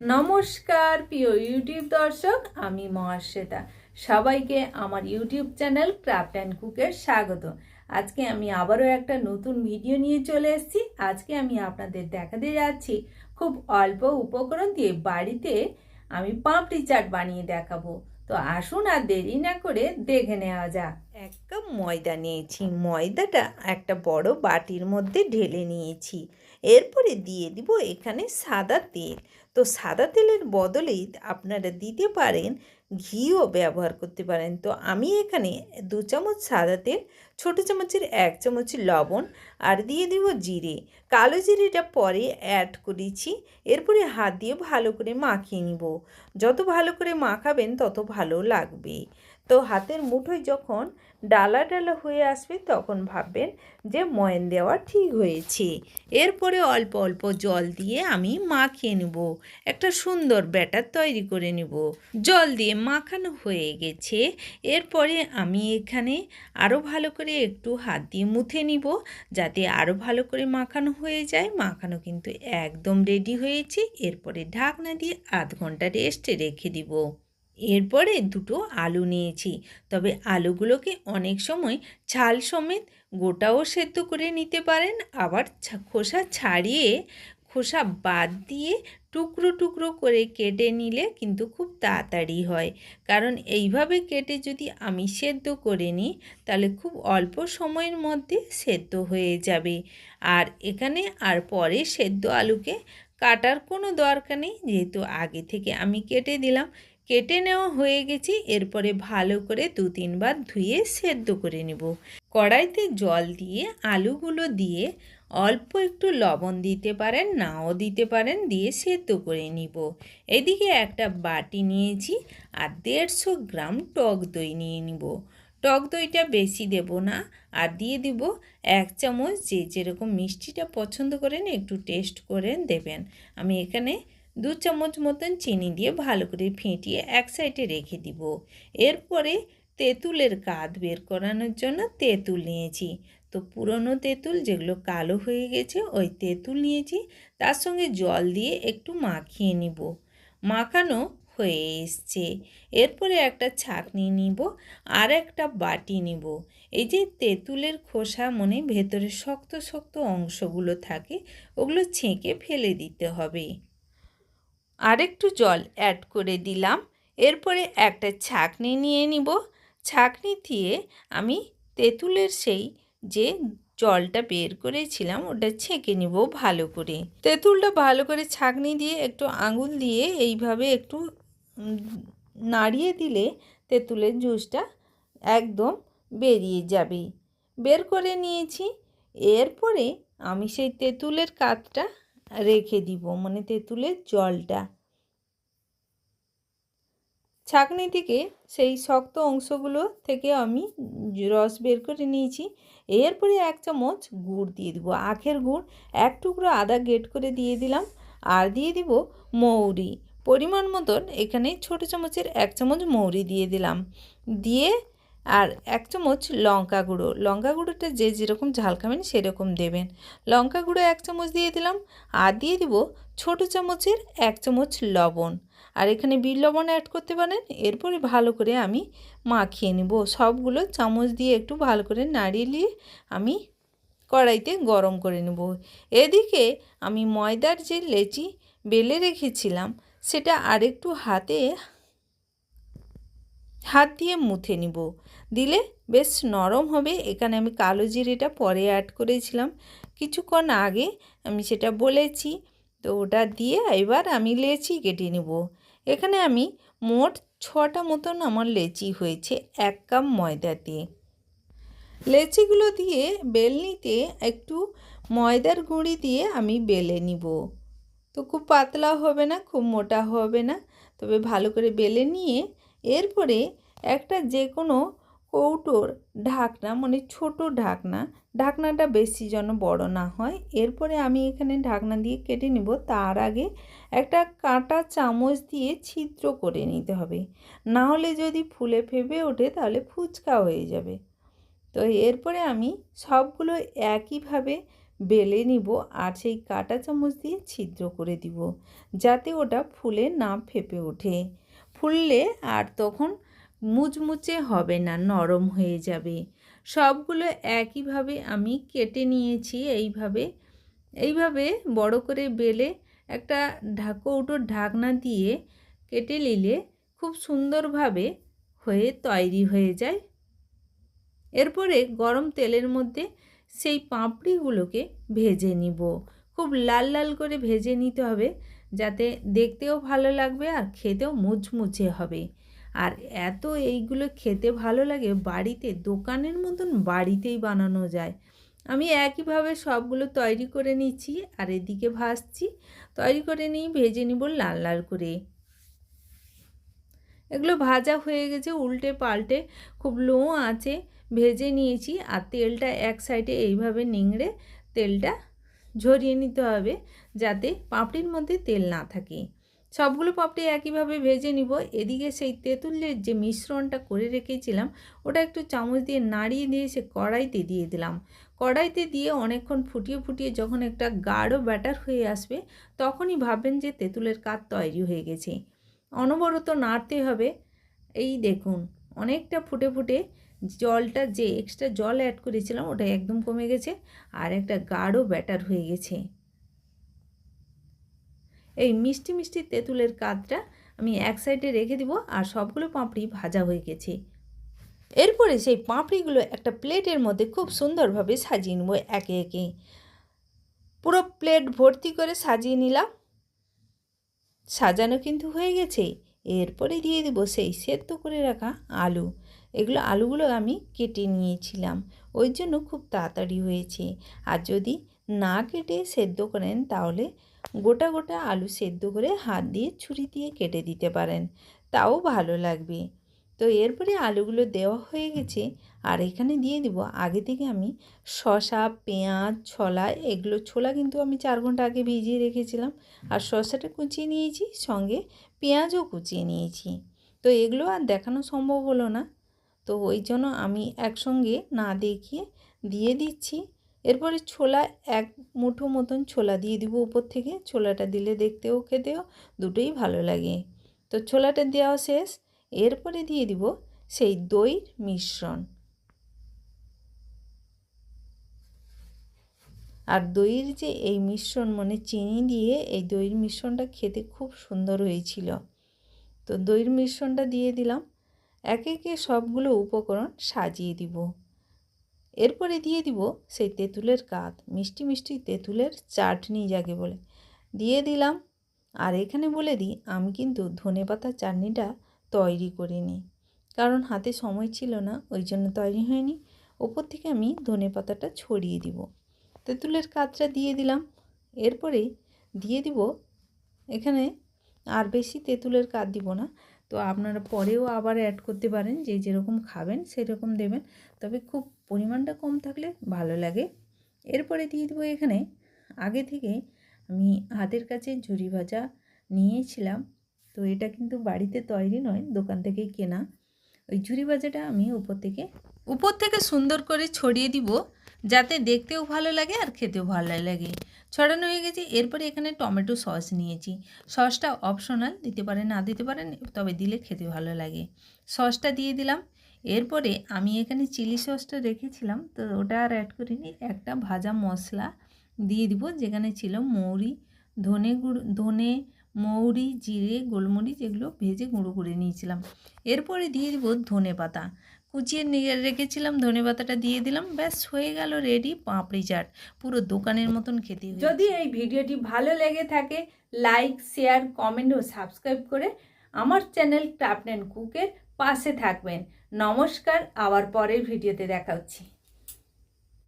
নমস্কার, প্রিয় ইউটিউব দর্শক, আমি মহাশ্বেতা। সবাইকে আমার ইউটিউব চ্যানেল ক্রাফট অ্যান্ড কুকের স্বাগত। আজকে আমি আবারও একটা নতুন ভিডিও নিয়ে চলে এসেছি। আজকে আমি আপনাদের দেখাতে যাচ্ছি খুব অল্প উপকরণ দিয়ে বাড়িতে আমি পাঁপড়ি চাট বানিয়ে দেখাবো। তো আসুন আর দেরি না করে দেখে নেওয়া যাক। এক কাপ ময়দা নিয়েছি। ময়দাটা একটা বড় বাটির মধ্যে ঢেলে নিয়েছি। এরপরে দিয়ে দিব এখানে সাদা তেল। তো সাদা তেলের বদলে আপনারা দিতে পারেন ঘিও ব্যবহার করতে পারেন। তো আমি এখানে দু চামচ সাদা তেল, ছোটো চামচের এক চামচ লবণ আর দিয়ে দিব জিরে। কালো জিরেটা পরে অ্যাড করেছি, এরপরে হাত দিয়ে ভালো করে মাখিয়ে নিব। যত ভালো করে মাখাবেন তত ভালো লাগবে। তো হাতের মুঠোয় যখন ডালা ডালা হয়ে আসবে, তখন ভাববেন যে ময়ন দেওয়া ঠিক হয়েছে। এরপরে অল্প অল্প জল দিয়ে আমি মাখিয়ে নেব। একটা সুন্দর ব্যাটার তৈরি করে নেব। জল দিয়ে মাখানো হয়ে গেছে। এরপরে আমি এখানে আরও ভালো করে একটু হাত দিয়ে মুথে নিব, যাতে আরও ভালো করে মাখানো হয়ে যায়। মাখানো কিন্তু একদম রেডি হয়েছে। এরপরে ঢাকনা দিয়ে আধ ঘণ্টা রেস্টে রেখে দিব। এরপরে দুটো আলু নিয়েছি। তবে আলুগুলোকে অনেক সময় ছাল সমেত গোটাও সেদ্ধ করে নিতে পারেন। আবার খোসা ছাড়িয়ে, খোসা বাদ দিয়ে টুকরো টুকরো করে কেটে নিলে কিন্তু খুব তাড়াতাড়ি হয়। কারণ এইভাবে কেটে যদি আমি সেদ্ধ করে নিই, তাহলে খুব অল্প সময়ের মধ্যে সেদ্ধ হয়ে যাবে। আর এখানে আর পরে সেদ্ধ আলুকে কাটার কোনো দরকার নেই। যেহেতু আগে থেকে আমি কেটে দিলাম কেটে নেওয়া হয়ে গেছে, এরপরে ভালো করে দু তিনবার ধুয়ে সেদ্ধ করে নেব। কড়াইতে জল দিয়ে, আলুগুলো দিয়ে অল্প একটু লবণ দিতে পারেন, নাও দিতে পারেন, দিয়ে সেদ্ধ করে নিব। এদিকে একটা বাটি নিয়েছি আর দেড়শো গ্রাম টক দই নিয়ে নিব। টক দইটা বেশি দেব না, আর দিয়ে দিব এক চামচ যে যেরকম মিষ্টিটা পছন্দ করেন একটু টেস্ট করে দেবেন। আমি এখানে দু চামচ মতন চিনি দিয়ে ভালো করে ফেটিয়ে এক সাইডে রেখে দিব। এরপরে তেঁতুলের কাঁধ বের করানোর জন্য তেঁতুল নিয়েছি। তো পুরনো তেঁতুল যেগুলো কালো হয়ে গেছে, ওই তেঁতুল নিয়েছি। তার সঙ্গে জল দিয়ে একটু মাখিয়ে নিব। মাখানো হয়ে এসছে। এরপরে একটা ছাঁকনি নিব আর একটা বাটি নিব। এই যে তেঁতুলের খোসা মনে ভেতরে শক্ত শক্ত অংশগুলো থাকে, ওগুলো ছেঁকে ফেলে দিতে হবে। আরেকটু জল অ্যাড করে দিলাম। এরপরে একটা ছাঁকনি নিয়ে নিব। ছাঁকনি দিয়ে আমি তেঁতুলের সেই যে জলটা বের করেছিলাম, ওটা ছেঁকে নিব ভালো করে। তেঁতুলটা ভালো করে ছাঁকনি দিয়ে একটু আঙুল দিয়ে এইভাবে একটু নাড়িয়ে দিলে তেঁতুলের জুসটা একদম বেরিয়ে যাবে। বের করে নিয়েছি। এরপরে আমি সেই তেঁতুলের কাতটা রেখে দিব মানে তেঁতুলের জলটা। ছাঁকনি থেকে সেই শক্ত অংশগুলো থেকে আমি রস বের করে নিয়েছি। এরপরে এক চামচ গুড় দিয়ে দিব। আখের গুড় এক টুকরো আদা গেট করে দিয়ে দিলাম। আর দিয়ে দিব মৌরি। পরিমাণ মতন এখানে ছোটো চামচের এক চামচ মৌরি দিয়ে দিলাম। দিয়ে আর এক চামচ লঙ্কা গুঁড়ো। লঙ্কা গুঁড়োটা যে যেরকম ঝাল খাবেন সেরকম দেবেন। লঙ্কা গুঁড়ো এক চামচ দিয়ে দিলাম। আর দিয়ে দিব ছোট চামচের এক চামচ লবণ। আর এখানে বিট লবণ অ্যাড করতে পারেন। এরপরে ভালো করে আমি মাখিয়ে নেব। সবগুলো চামচ দিয়ে একটু ভালো করে নাড়িয়ে নিয়ে আমি কড়াইতে গরম করে নেব। এদিকে আমি ময়দার যে লেচি বেলে রেখেছিলাম, সেটা আরেকটু হাতে, হাত দিয়ে মুথে নিব। দিলে বেশ নরম হবে। এখানে আমি কালো জিরেটা পরে অ্যাড করেছিলাম। কিছুক্ষণ আগে আমি সেটা বলেছি। তো ওটা দিয়ে এবার আমি লেচি কেটে নেব। এখানে আমি মোট ছটা মতন আমার লেচি হয়েছে এক কাপ ময়দা দিয়ে লেচিগুলো দিয়ে বেলনিতে একটু ময়দার গুঁড়ি দিয়ে আমি বেলে নিব। তো খুব পাতলা হবে না, খুব মোটা হবে না। তবে ভালো করে বেলে নিয়ে এরপরে একটা যে কোনো কৌটোর ঢাকনা মানে ছোট ঢাকনা, ঢাকনাটা বেশি যেন বড় না হয়। এরপরে আমি এখানে ঢাকনা দিয়ে কেটে নিব। তার আগে একটা কাঁটা চামচ দিয়ে ছিদ্র করে নিতে হবে। না হলে যদি ফুলে ফেপে ওঠে, তাহলে ফুচকা হয়ে যাবে। তো এরপরে আমি সবগুলো একইভাবে বেলে নিব আর সেই কাঁটা চামচ দিয়ে ছিদ্র করে দিব, যাতে ওটা ফুলে না ফেপে ওঠে। ফুললে আর তখন মুচমুচে হবে না, নরম হয়ে যাবে। সবগুলো একইভাবে আমি কেটে নিয়েছি এইভাবে। এইভাবে বড় করে বেলে একটা কৌটোর ঢাকনা দিয়ে কেটে নিলে খুব সুন্দরভাবে হয়ে তৈরি হয়ে যায়। এরপরে গরম তেলের মধ্যে সেই পাঁপড়িগুলোকে ভেজে নিব। খুব লাল লাল করে ভেজে নিতে হবে, যাতে দেখতেও ভালো লাগবে আর খেতেও মুচমুচে হবে। আর এত এইগুলো খেতে ভালো লাগে বাড়িতে, দোকানের মতন বাড়িতেই বানানো যায়। আমি একইভাবে সবগুলো তৈরি করে নিচ্ছি আর এদিকে ভাজছি, তৈরি করে নিই ভেজে নিব লাল লাল করে। এগুলো ভাজা হয়ে গেছে, উল্টে পাল্টে খুব লো আঁচে ভেজে নিয়েছি আর তেলটা এক সাইডে এইভাবে নিংড়ে তেলটা ঝরিয়ে নিতে হবে যাতে পাপড়ির মধ্যে তেল না থাকে। সবগুলো পাপড়ি একইভাবে ভেজে নিব। এদিকে সেই তেঁতুলের যে মিশ্রণটা করে রেখেছিলাম, ওটা একটু চামচ দিয়ে নাড়িয়ে দিয়ে সে কড়াইতে দিয়ে দিলাম। কড়াইতে দিয়ে অনেকক্ষণ ফুটিয়ে ফুটিয়ে যখন একটা গাঢ় ব্যাটার হয়ে আসবে, তখনই ভাববেন যে তেঁতুলের কাত তৈরি হয়ে গেছে। অনবরত নাড়তে হবে। এই দেখুন, অনেকটা ফুটে ফুটে জলটা যে এক্সট্রা জল অ্যাড করেছিলাম, ওটা একদম কমে গেছে আর একটা গাঢ় ব্যাটার হয়ে গেছে। এই মিষ্টি মিষ্টি তেঁতুলের কাতটা আমি এক সাইডে রেখে দিব আর সবগুলো পাঁপড়ি ভাজা হয়ে গেছে। এরপরে সেই পাঁপড়িগুলো একটা প্লেটের মধ্যে খুব সুন্দরভাবে সাজিয়ে নেব একে একে। পুরো প্লেট ভর্তি করে সাজিয়ে নিলাম। সাজানো কিন্তু হয়ে গেছে। এরপরে দিয়ে দেবো সেই সেদ্ধ করে রাখা আলু। এগুলো আলুগুলো আমি কেটে নিয়েছিলাম। ওই জন্য খুব তাড়াতাড়ি হয়েছে। আর যদি না কেটে সেদ্ধ করেন তাহলে গোটা গোটা আলু সেদ্ধ করে হাত দিয়ে ছুরি দিয়ে কেটে দিতে পারেন। তাও ভালো লাগবে। তো এরপরে আলুগুলো দেওয়া হয়ে গেছে আর এখানে দিয়ে দিব। আগে থেকে আমি শশা পেঁয়াজ, ছোলা এগুলো ছোলা কিন্তু আমি চার ঘণ্টা আগে ভিজিয়ে রেখেছিলাম আর শশাটা কুচিয়ে নিয়েছি, সঙ্গে পেঁয়াজও কুচিয়ে নিয়েছি। তো এগুলো আর দেখানো সম্ভব হলো না। তো ওই জন্য আমি একসঙ্গে না দেখিয়ে দিয়ে দিচ্ছি। এরপরে ছোলা এক মুঠো মতন ছোলা দিয়ে দিব উপর থেকে। ছোলাটা দিলে দেখতেও খেতেও দুটোই ভালো লাগে। তো ছোলাটা দেওয়া শেষ। এরপরে দিয়ে দিব সেই দইয়ের মিশ্রণ। আর দইয়ের যে এই মিশ্রণ মানে চিনি দিয়ে এই দইয়ের মিশ্রণটা খেতে খুব সুন্দর হয়েছিল। তো দইয়ের মিশ্রণটা দিয়ে দিলাম। একে একে সবগুলো উপকরণ সাজিয়ে দিব। এরপরে দিয়ে দিব সেই তেঁতুলের কাত, মিষ্টি মিষ্টি তেঁতুলের চাটনি যাকে বলে। দিয়ে দিলাম। আর এখানে বলে দিই, আমি কিন্তু ধনে পাতা চাটনিটা তৈরি করিনি। কারণ হাতে সময় ছিল না, ওই জন্য তৈরি হয়নি। ওপর থেকে আমি ধনে পাতাটা ছড়িয়ে দিব। তেঁতুলের কাতটা দিয়ে দিলাম। এরপরে দিয়ে দিব, এখানে আর বেশি তেঁতুলের কাত দিব না। তো আপনারা পরেও আবার অ্যাড করতে পারেন, যে যেরকম খাবেন সেরকম দেবেন। তবে খুব পরিমাণটা কম থাকলে ভালো লাগে। এরপরে দিয়ে দেবো এখানে, আগে থেকে আমি হাতের কাছে ঝুরি ভাজা নিয়েছিলাম। তো এটা কিন্তু বাড়িতে তৈরি নয়, দোকান থেকেই কেনা। ওই ঝুরি ভাজাটা আমি উপর থেকে উপর থেকে সুন্দর করে ছড়িয়ে দিব যাতে দেখতেও ভালো লাগে আর খেতেও ভালো লাগে। ছড়ানো হয়ে গেছে, এরপরে এখানে টমেটো সস নিয়েছি। সসটা অপশনাল, দিতে পারেন না দিতে পারেন, তবে দিলে খেতে ভালো লাগে। সসটা দিয়ে দিলাম এরপরে আমি এখানে চিলি সসটা রেখেছিলাম, তো ওটা আর অ্যাড করিনি। একটা ভাজা মশলা দিয়ে দিব, যেখানে ছিল মৌরি, ধনে গুঁড়ো, ধনে, মৌরি, জিরে, গোলমরিচ, এগুলো ভেজে গুঁড়ো করে নিয়েছিলাম। এরপরে দিয়ে দিব ধনে পাতা। কুচিয়ে নিয়ে রেখেছিলাম, ধনে পাতাটা দিয়ে দিলাম, ব্যাস হয়ে গেল রেডি পাঁপড়ি চাট। পুরো দোকানের মতন খেতে যদি এই ভিডিওটি ভালো লেগে থাকে লাইক শেয়ার কমেন্ট ও সাবস্ক্রাইব করে আমার চ্যানেল ক্রাফট কুকের পাশে থাকবেন। নমস্কার আবার পরের ভিডিওতে দেখা হচ্ছে।